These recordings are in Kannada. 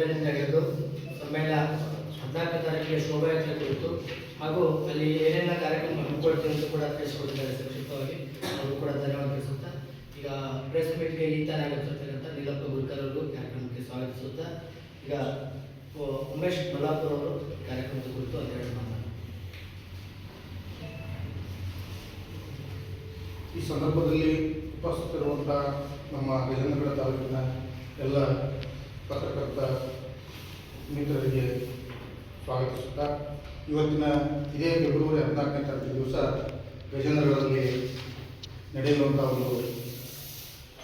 ಎರಡರಿಂದ ಹಿಡಿದು ಆಮೇಲೆ ಹದಿನಾಲ್ಕು ತಾರೀಕಿಗೆ ಶೋಭಾಯಾತ್ರೆ ಕುರಿತು ಹಾಗೂ ಅಲ್ಲಿ ಏನೆಲ್ಲ ಕಾರ್ಯಕ್ರಮ ಹಮ್ಮಿಕೊಳ್ತೀವಿ ಅಂತ ಕೂಡ ತಿಳಿಸ್ಕೊಟ್ಟಿದ್ದಾರೆ ಸಂಕ್ಷಿಪ್ತವಾಗಿ. ಅವರು ಕೂಡ ಧನ್ಯವಾದ ತಿಳಿಸುತ್ತಾ. ಈಗ ಪ್ರೆಸ್ ಮೀಟ್ಗೆ ಈ ಥರ ಆಗಿರ್ತಕ್ಕಂಥ ನೀಲಪ್ಪ ಗುರ್ಕರ್ ಅವರು ಕಾರ್ಯಕ್ರಮಕ್ಕೆ ಸ್ವಾಗತಿಸುತ್ತಾ. ಈಗ ಉಮೇಶ್ ಮಲ್ಲಾಪುರ ಅವರು ಕಾರ್ಯಕ್ರಮದ ಕುರಿತು ಒಂದೆರಡು ಮಾತಾಡ್ತಾರೆ ಈ ಸಂದರ್ಭದಲ್ಲಿ ಉಪಸ್ಥಿತರುವಂಥ ನಮ್ಮ ಗಜೇಂದ್ರಗಡ ತಾಲೂಕಿನ ಎಲ್ಲ ಪತ್ರಕರ್ತ ಮಿತ್ರರಿಗೆ ಸ್ವಾಗತಿಸುತ್ತಾ, ಇವತ್ತಿನ ಇದೇ ಫೆಬ್ರವರಿ ಹದಿನಾಲ್ಕನೇ ತಾರೀಕು ದಿವಸ ಗಜೇಂದ್ರಗಳಲ್ಲಿ ನಡೆಯುವಂಥ ಒಂದು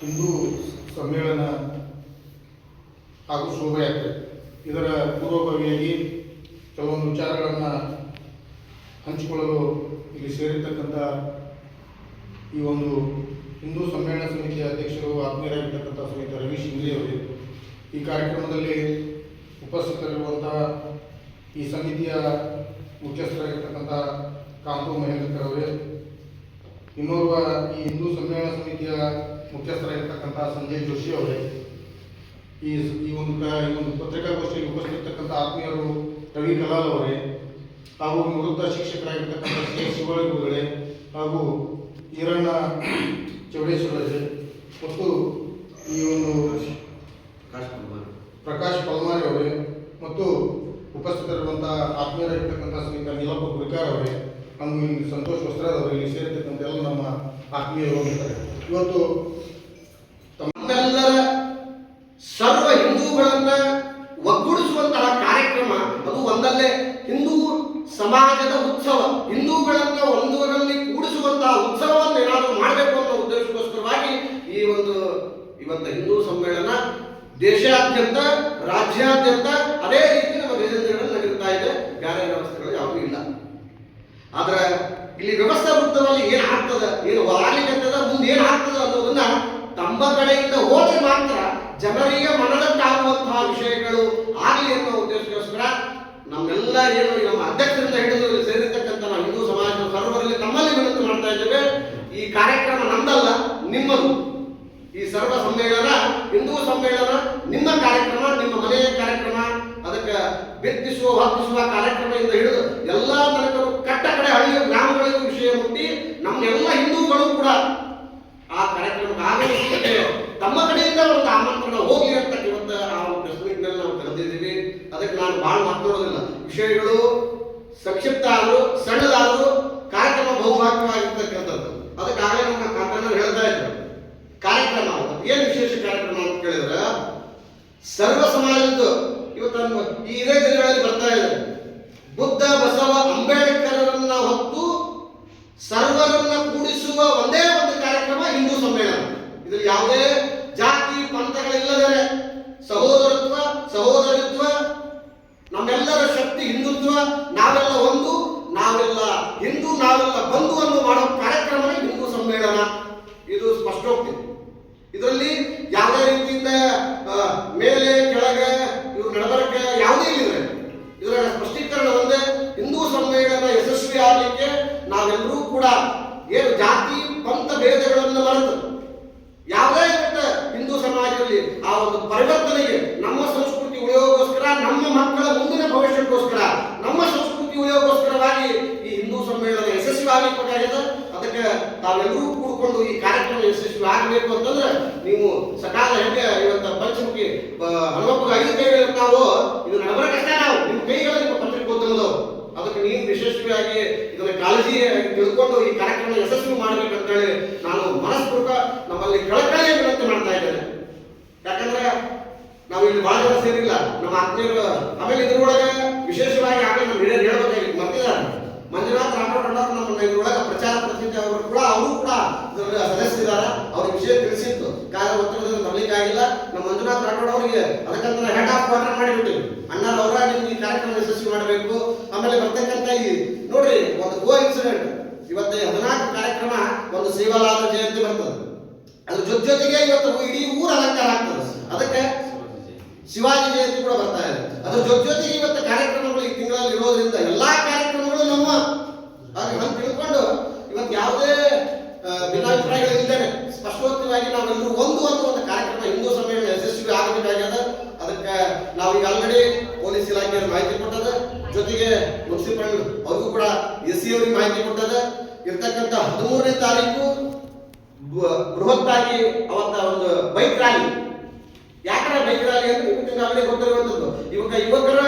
ಹಿಂದೂ ಸಮ್ಮೇಳನ ಹಾಗೂ ಶೋಭಾಯಾತ್ರೆ. ಇದರ ಪೂರ್ವಭಾವಿಯಾಗಿ ಕೆಲವೊಂದು ವಿಚಾರಗಳನ್ನು ಹಂಚಿಕೊಳ್ಳಲು ಇಲ್ಲಿ ಸೇರಿರ್ತಕ್ಕಂಥ ಈ ಒಂದು ಹಿಂದೂ ಸಮ್ಮೇಳನ ಸಮಿತಿಯ ಅಧ್ಯಕ್ಷರು, ಆತ್ಮೀಯರಾಗಿರ್ತಕ್ಕಂಥ ಶ್ರೀಯುತ ರವಿ ಶಿಂಗ್ರಿ ಅವರೇ ಈ ಕಾರ್ಯಕ್ರಮದಲ್ಲಿ ಉಪಸ್ಥಿತರಿರುವಂತಹ ಈ ಸಮಿತಿಯ ಮುಖ್ಯಸ್ಥರಾಗಿರ್ತಕ್ಕಂಥ ಕಾಂತು ಮಹೇಂದ್ರಕರ್ ಅವರೇ, ಇನ್ನೋರ್ವ ಈ ಹಿಂದೂ ಸಮ್ಮೇಳನ ಸಮಿತಿಯ ಮುಖ್ಯಸ್ಥರಾಗಿರ್ತಕ್ಕಂಥ ಸಂಜಯ್ ಜೋಶಿ ಅವರೇ, ಈ ಈ ಒಂದು ಈ ಒಂದು ಪತ್ರಿಕಾಗೋಷ್ಠಿಯಲ್ಲಿ ಉಪಸ್ಥಿತಿರ್ತಕ್ಕಂಥ ಆತ್ಮೀಯರು ರವಿ ಕಲಾಲ್ ಅವರೇ, ಹಾಗೂ ನಿವೃತ್ತ ಶಿಕ್ಷಕರಾಗಿರ್ತಕ್ಕಂಥ ಎಸ್ ಶಿವಳಿಗುಗಳೇ ಹಾಗೂ ಈರಣ್ಣ ಚೌಡೇಶ್ವರ ಮತ್ತು ಈ ಒಂದು ಪ್ರಕಾಶ್ ಪಲ್ಮಾರಿ ಅವರೇ ಮತ್ತು ಉಪಸ್ಥಿತರಿರುವಂತಹ ಆತ್ಮೀಯರಾಗಿರ್ತಕ್ಕಂಥ ಶ್ರೀಯುತ ನೀಲಪ್ಪ ಗುರಿಕಾರ್ ಅವರೇ, ಹಾಗೂ ಇಲ್ಲಿ ಸಂತೋಷ್ ವಸ್ತ್ರಾರ್ ಅವರು, ಇಲ್ಲಿ ಸೇರಿರ್ತಕ್ಕಂಥ ಎಲ್ಲ ನಮ್ಮ ಆತ್ಮೀಯರು ಇವತ್ತು ತಮ್ಮೆಲ್ಲರ ಸರ್ವ ಹಿಂದೂಗಳನ್ನ ಒಗ್ಗೂಡಿಸುವಂತಹ ಕಾರ್ಯಕ್ರಮ, ಅದು ಒಂದಲ್ಲೇ ಹಿಂದೂ ಸಮಾಜದ ಉತ್ಸವ. ಹಿಂದೂಗಳನ್ನ ಒಂದರಲ್ಲಿ ಕೂಡಿಸುವಂತಹ ಉತ್ಸವವನ್ನು ಏನಾದರೂ ಮಾಡಬೇಕು ಅನ್ನೋ ಉದ್ದೇಶಕ್ಕೋಸ್ಕರವಾಗಿ ಈ ಒಂದು ಇವತ್ತು ಹಿಂದೂ ಸಮ್ಮೇಳನ ದೇಶಾದ್ಯಂತ, ರಾಜ್ಯಾದ್ಯಂತ ಅದೇ ರೀತಿ ನಮ್ಮ ದೇಶದಲ್ಲಿ ನಡೀತಾ ಇದೆ. ಬೇರೆ ವ್ಯವಸ್ಥೆಗಳು ಯಾವುದೂ ಇಲ್ಲ. ಆದ್ರೆ ಇಲ್ಲಿ ವ್ಯವಸ್ಥೆ ವೃತ್ತದಲ್ಲಿ ಏನ್ ಆಗ್ತದ? ಏನು ಆಗ್ಲಿಕ್ಕತ್ತದ ಮುಂದೆ ಏನ್ ಆಗ್ತದ ಅನ್ನೋದನ್ನ ತಮ್ಮ ಕಡೆಯಿಂದ ಹೋದ್ರೆ ಮಾತ್ರ ಜನರಿಗೆ ಮನದಟ್ಟಾಗುವಂತಹ ವಿಷಯಗಳು ಆಗಲಿ ಅನ್ನೋ ಉದ್ದೇಶಕ್ಕೋಸ್ಕರ ನಮ್ಮೆಲ್ಲ ಏನು ನಮ್ಮ ಅಧ್ಯಕ್ಷರಿಂದ ಹಿಡಿದು ಸೇರಿರ್ತಕ್ಕಂಥ ನಾವು ಹಿಂದೂ ಸಮಾಜದ ಸರ್ವರಲ್ಲಿ ತಮ್ಮಲ್ಲಿ ವಿನಂತಿ ಮಾಡ್ತಾ ಇದ್ದೇವೆ. ಈ ಕಾರ್ಯಕ್ರಮ ನಮ್ದಲ್ಲ, ನಿಮ್ಮದು. ಈ ಸರ್ವ ಸಮ್ಮೇಳನ, ಹಿಂದೂ ಸಮ್ಮೇಳನ, ನಿಮ್ಮ ಕಾರ್ಯಕ್ರಮ, ನಿಮ್ಮ ಮನೆಯ ಕಾರ್ಯಕ್ರಮ, ಅದಕ್ಕೆ ಬಿತ್ತಿಸುವ, ಹತ್ತಿಸುವ ಕಾರ್ಯಕ್ರಮದಿಂದ ಹಿಡಿದು ಎಲ್ಲಾ ತನಕ ಕಟ್ಟ ಕಡೆ ಹಳ್ಳಿಯ ಗ್ರಾಮಗಳಿಗೂ ವಿಷಯ ಮುಟ್ಟಿ ನಮ್ಮ ಎಲ್ಲ ಹಿಂದೂಗಳು ಕೂಡ ಆ ಕಾರ್ಯಕ್ರಮಕ್ಕೆ ಆಗಮಿಸುತ್ತೆ ತಮ್ಮ ಕಡೆಯಿಂದ ಒಂದು ಆಮಂತ್ರಣ ಹೋಗಿ ಅಂತ ಇವತ್ತು ಆ ಪ್ರೆಸ್ ಮೀಟ್ ನಾವು ಕರೆದಿದ್ದೀವಿ. ಅದಕ್ಕೆ ನಾನು ಬಹಳ ಮಾತನಾಡೋದಿಲ್ಲ ವಿಷಯಗಳು ಸಂಕ್ಷಿಪ್ತ ಆದರೂ, ಸಣ್ಣದಾದರೂ ಕಾರ್ಯಕ್ರಮ ಬಹುಭಾಗವಾಗಿರ್ತಕ್ಕಂಥದ್ದು ಅದಕ್ಕಾಗಲೇ ನಮ್ಮ ಕಾಂತಣ್ಣ ಹೇಳ್ತಾ ಇದ್ರು ಕಾರ್ಯಕ್ರಮ ಅದು. ಏನ್ ವಿಶೇಷ ಕಾರ್ಯಕ್ರಮ ಅಂತ ಕೇಳಿದ್ರೆ ಸರ್ವ ಸಮಾಜದ್ದು ಇವತ್ತು ಈ ಇದೇ ದಿನಗಳಲ್ಲಿ ಬರ್ತಾ ಇದೆ. ಬುದ್ಧ, ಬಸವ, ಅಂಬೇಡ್ಕರರನ್ನ ಹೊತ್ತು ಸರ್ವರನ್ನ ಕೂಡಿಸುವ ಒಂದೇ ಒಂದು ಕಾರ್ಯಕ್ರಮ ಹಿಂದೂ ಸಮ್ಮೇಳನ. ಇದ್ರಲ್ಲಿ ಯಾವುದೇ ಜಾತಿ ಪಂಥಗಳಿಲ್ಲದರೆ ಸಹೋದರತ್ವ, ಸಹೋದರಿತ್ವ, ನಮ್ಮೆಲ್ಲರ ಶಕ್ತಿ ಹಿಂದುತ್ವ, ನಾವೆಲ್ಲ ಒಂದು, ನಾವೆಲ್ಲ ಹಿಂದೂ, ನಾವೆಲ್ಲ ಬಂಧುವನ್ನು ಮಾಡುವ ಕಾರ್ಯಕ್ರಮ ಹಿಂದೂ ಸಮ್ಮೇಳನ. ಇದು ಸ್ಪಷ್ಟೋಕ್ತಿ. ಇದರಲ್ಲಿ ಯಾವುದೇ ರೀತಿಯಿಂದ ಮೇಲೆ, ಕೆಳಗೆ ಇವ್ರು ನಡಬರಕ್ಕೆ ಯಾವುದೇ ಇಲ್ಲ ಇದರ ಸ್ಪಷ್ಟೀಕರಣ ಒಂದೇ, ಹಿಂದೂ ಸಮ್ಮೇಳನ ಯಶಸ್ವಿ ಆಗಲಿಕ್ಕೆ ನಾವೆಲ್ಲರೂ ಕೂಡ ಏನು ಜಾತಿ, ಪಂಥ ಭೇದಗಳನ್ನು ಮರೆತು ಯಾವುದೇ ಹಿಂದೂ ಸಮಾಜದಲ್ಲಿ ಆ ಒಂದು ಪರಿವರ್ತನೆಗೆ ನಮ್ಮ ಸಂಸ್ಕೃತಿ ಉಳಿಯೋಗೋಸ್ಕರ, ನಮ್ಮ ಮಕ್ಕಳ ಮುಂದಿನ ಭವಿಷ್ಯಕ್ಕೋಸ್ಕರ, ನಮ್ಮ ಸಂಸ್ಕೃತಿ ಉಳಿಯೋಗೋಸ್ಕರವಾಗಿ ಈ ಹಿಂದೂ ಸಮ್ಮೇಳನ ಯಶಸ್ವಿ ಆಗಬೇಕಾಗಿದೆ ಅದಕ್ಕೆ ತಾವೆಲ್ಲರೂ ಕೂಡ್ಕೊಂಡು ಈ ಕಾರ್ಯಕ್ರಮ ಯಶಸ್ವಿ ಆಗಬೇಕು ಅಂತಂದ್ರೆ ನೀವು ಸಕಾಲ ಹೆಂಗೆ ಇವತ್ತು ಪಂಚಮುಖಿ ಹನುಮಪ್ಪಗೆ ಐದು ಕೈಗಳು ನಾವು ಇದು ನಡಬರಕಷ್ಟೇ ನಾವು. ನಿಮ್ಮ ಕೈಗಳಲ್ಲಿ ನಿಮ್ಮ ಪತ್ರಿಕೋದ್ಯಮದವು ಅದಕ್ಕೆ ನೀವು ಯಶಸ್ವಿಯಾಗಿ ಇದನ್ನ ಕಾಳಜಿ ತಿಳ್ಕೊಂಡು ಈ ಕಾರ್ಯಕ್ರಮ ಯಶಸ್ವಿ ಮಾಡ್ಬೇಕಂತೇಳಿ ನಾನು ಮನಸ್ಪೂರ್ವಕ ನಮ್ಮಲ್ಲಿ ಕಳಕಳಿಯ ವಿನಂತಿ ಮಾಡ್ತಾ ಇದ್ದೇನೆ. ಯಾಕಂದ್ರೆ ನಾವು ಇಲ್ಲಿ ಬಹಳ ಜನ ಸೇರಿಲ್ಲ. ನಮ್ಮ ಆತ್ಮೀಯರು ಆಮೇಲೆ ಇದ್ರೊಳಗೆ ವಿಶೇಷವಾಗಿ ಆಮೇಲೆ ನಮ್ಮ ಹಿರಿಯರು ಮಂಜುನಾಥ್ ಇದ್ರೊಳಗೆ ಪ್ರಚಾರ ಅವರು ಕೂಡ ಅವರು ಕೂಡ ಸದಸ್ಯರಿದ್ದಾರೆ. ಅವ್ರಿಗೆ ವಿಷಯ ತಿಳಿಸಿತ್ತು. ಕಾಲ ಒತ್ತಡದಲ್ಲಿ ಬರ್ಲಿಕ್ಕಾಗಿಲ್ಲ ನಮ್ಮ ಮಂಜುನಾಥ್ ರಾಠೋಡ್ ಅವರಿಗೆ ಅದಕ್ಕಂತ ಹೆಡ್ ಆಫ್ ಕ್ವಾರ್ಟರ್ ಮಾಡಿಬಿಟ್ಟಿವಿ ಅಣ್ಣ ಅವರ ನಿಮ್ಗೆ ಈ ಕಾರ್ಯಕ್ರಮ ಯಶಸ್ವಿ ಮಾಡಬೇಕು. ಆಮೇಲೆ ಬರ್ತಕ್ಕಂಥ ಈ, ನೋಡ್ರಿ, ಒಂದು ಗೋ ಇನ್ಸಿಡೆಂಟ್ ಇವತ್ತು ಹದಿನಾಲ್ಕು ಕಾರ್ಯಕ್ರಮ, ಒಂದು ಸೇವಾಲಾದ ಜಯಂತಿ ಬರ್ತದೆ. ಅದ್ರ ಜೊತೆ ಜೊತೆಗೆ ಇವತ್ತು ಇಡೀ ಊರ ಅಲಂಕಾರ ಆಗ್ತದೆ. ಅದಕ್ಕೆ ಶಿವಾಜಿ ಜಯಂತಿ ಕೂಡ ಬರ್ತಾ ಇದೆ. ಅದ್ರ ಜೊತೆ ಜೊತೆಗೆ ಇವತ್ತು ಕಾರ್ಯಕ್ರಮಗಳು ಈ ತಿಂಗಳಲ್ಲಿ ಇರೋದ್ರಿಂದ ಎಲ್ಲಾ ಕಾರ್ಯಕ್ರಮಗಳು ನಮ್ಮ ಹಾಗೆ ಹಂಗೆ ತಿಳ್ಕೊಂಡು ಇವತ್ತು ಯಾವುದೇ ಆ, ನಾವು ನಾವೆಲ್ಲರೂ ಒಂದು ಅಂತ ಒಂದು ಕಾರ್ಯಕ್ರಮ ಹಿಂದೂ ಸಮ್ಮೇಳನ ಯಶಸ್ವಿ ಆಗಬೇಕಾಗ್ಯದ ಅದಕ್ಕೆ ನಾವು ಈಗ ಆಲ್ರೆಡಿ ಪೊಲೀಸ್ ಇಲಾಖೆಯ ಮಾಹಿತಿ ಕೊಟ್ಟದ. ಜೊತೆಗೆ ಮುನ್ಸಿಪಲ್ ಅವ್ರಿಗೂ ಕೂಡ ಎಸ್ ಸಿ ಅವರಿಗೆ ಮಾಹಿತಿ ಕೊಟ್ಟದ. ಇರ್ತಕ್ಕಂಥ ಹದಿಮೂರನೇ ತಾರೀಕು ಬೃಹತ್ ಬೃಹತ್ತಾಗಿ ಅವತ್ತ ಒಂದು ಬೈಕ್ ರ್ಯಾಲಿ. ಯಾಕಂದ್ರೆ ಬೈಕ್ ರ್ಯಾಲಿ ಅಂದ್ರೆ ನಿಮಗೆ ಗೊತ್ತಿರುವಂಥದ್ದು. ಇವಾಗ ಯುವಕರ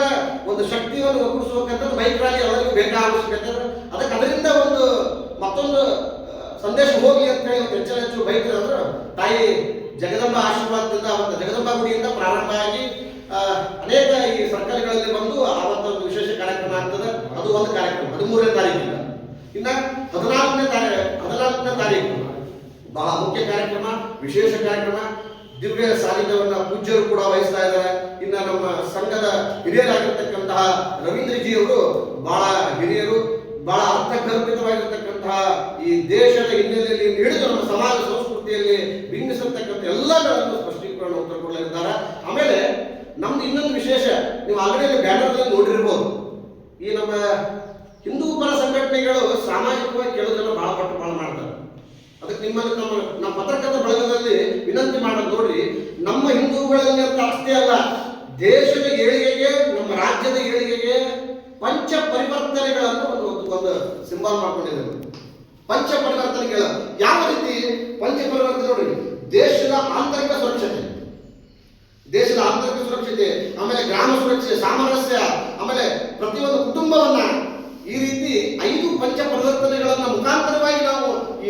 ಒಂದು ಶಕ್ತಿಯನ್ನು ಒಗ್ಗೂಡಿಸಬೇಕಂದ್ರೆ ಬೈಕ್ ರ್ಯಾಲಿ ಅವರಿಗೆ ಇದೆ. ಅದಕ್ಕೆ ಅದರಿಂದ ಒಂದು ಮತ್ತೊಂದು ಸಂದೇಶ ಹೋಗ್ಲಿ ಅಂತ ಹೇಳಿ ಹೆಚ್ಚು ಹೆಚ್ಚು ಬೈಕ್ ಅಂದ್ರೆ ತಾಯಿ ಜಗದಂಬ ಆಶೀರ್ವಾದದಿಂದ ಅವತ್ತು ಜಗದಂಬ ಗುಡಿಯಿಂದ ಪ್ರಾರಂಭ ಆಗಿ ಅನೇಕ ಈ ಸರ್ಕಲ್ಗಳಲ್ಲಿ ಬಂದು ಆವತ್ತೊಂದು ವಿಶೇಷ ಕಾರ್ಯಕ್ರಮ ಆಗ್ತದೆ. ಅದು ಒಂದು ಕಾರ್ಯಕ್ರಮ, ಹದಿಮೂರನೇ ತಾರೀಕಿಂದ. ಇನ್ನ ಹದಿನಾಲ್ಕನೇ ತಾರೀಕು ಹದಿನಾಲ್ಕನೇ ತಾರೀಕು. ಬಹಳ ಮುಖ್ಯ ಕಾರ್ಯಕ್ರಮ, ವಿಶೇಷ ಕಾರ್ಯಕ್ರಮ. ದಿವ್ಯ ಸಾನ್ನಿಧ್ಯವನ್ನ ಪೂಜ್ಯರು ಕೂಡ ವಹಿಸ್ತಾ ಇದ್ದಾರೆ. ಇನ್ನ ನಮ್ಮ ಸಂಘದ ಹಿರಿಯರಾಗಿರ್ತಕ್ಕಂತಹ ರವೀಂದ್ರಜಿ ಅವರು ಬಹಳ ಹಿರಿಯರು, ಬಹಳ ಅರ್ಥಗರ್ಭಿತವಾಗಿರ್ತಕ್ಕಂತಹ ದೇಶದ ಹಿನ್ನೆಲೆಯಲ್ಲಿ ಹಿಡಿದು ನಮ್ಮ ಸಮಾಜ ಸಂಸ್ಕೃತಿಯಲ್ಲಿ ಬಿಂಬಿಸತಕ್ಕಂಥ ಎಲ್ಲಗಳನ್ನು ಸ್ಪಷ್ಟೀಕರಣ ಉತ್ತರ ಕೊಡಲಿದ್ದಾರೆ. ಆಮೇಲೆ ನಮ್ದು ಇನ್ನೊಂದು ವಿಶೇಷ, ನೀವು ಆಲ್ರೆಡಿ ಬ್ಯಾನರ್ನಲ್ಲಿ ನೋಡಿರ್ಬೋದು. ಈ ನಮ್ಮ ಹಿಂದೂ ಪರ ಸಂಘಟನೆಗಳು ಸಾಮಾಜಿಕವಾಗಿ ಕೆಲವು ಜನ ಬಹಳ ಪಟ್ಟು ಬಹಳ ಮಾಡ್ತಾರೆ. ಅದಕ್ಕೆ ನಿಮ್ಮಲ್ಲಿ ನಮ್ಮ ನಮ್ಮ ಪತ್ರಕರ್ತ ಬಳಗದಲ್ಲಿ ವಿನಂತಿ ಮಾಡೋದು ನೋಡ್ರಿ ನಮ್ಮ ಹಿಂದೂಗಳಲ್ಲಿ ಅಂತ ಅಷ್ಟೇ ಅಲ್ಲ, ದೇಶದ ಏಳಿಗೆಗೆ, ನಮ್ಮ ರಾಜ್ಯದ ಏಳಿಗೆಗೆ ಪಂಚ ಪರಿವರ್ತನೆಗಳನ್ನು ಒಂದು- ಒಂದು ಸಿಂಬಲ್ ಮಾಡ್ಕೊಂಡಿದ್ದಾರೆ. ಪಂಚ ಪರಿವರ್ತನೆಗಳು ಯಾವ ರೀತಿ? ಪಂಚ ಪರಿವರ್ತನೆ ನೋಡ್ರಿ ದೇಶದ ಆಂತರಿಕ ಸುರಕ್ಷತೆ. ದೇಶದ ಆಂತರಿಕ ಸುರಕ್ಷತೆ. ಆಮೇಲೆ ಗ್ರಾಮ ಸುರಕ್ಷತೆ, ಸಾಮರಸ್ಯ, ಆಮೇಲೆ ಪ್ರತಿಯೊಂದು ಕುಟುಂಬವನ್ನ ಈ ರೀತಿ ಐದು ಪಂಚ ಪರಿವರ್ತನೆಗಳನ್ನ ಮುಖಾಂತರವಾಗಿ ನಾವು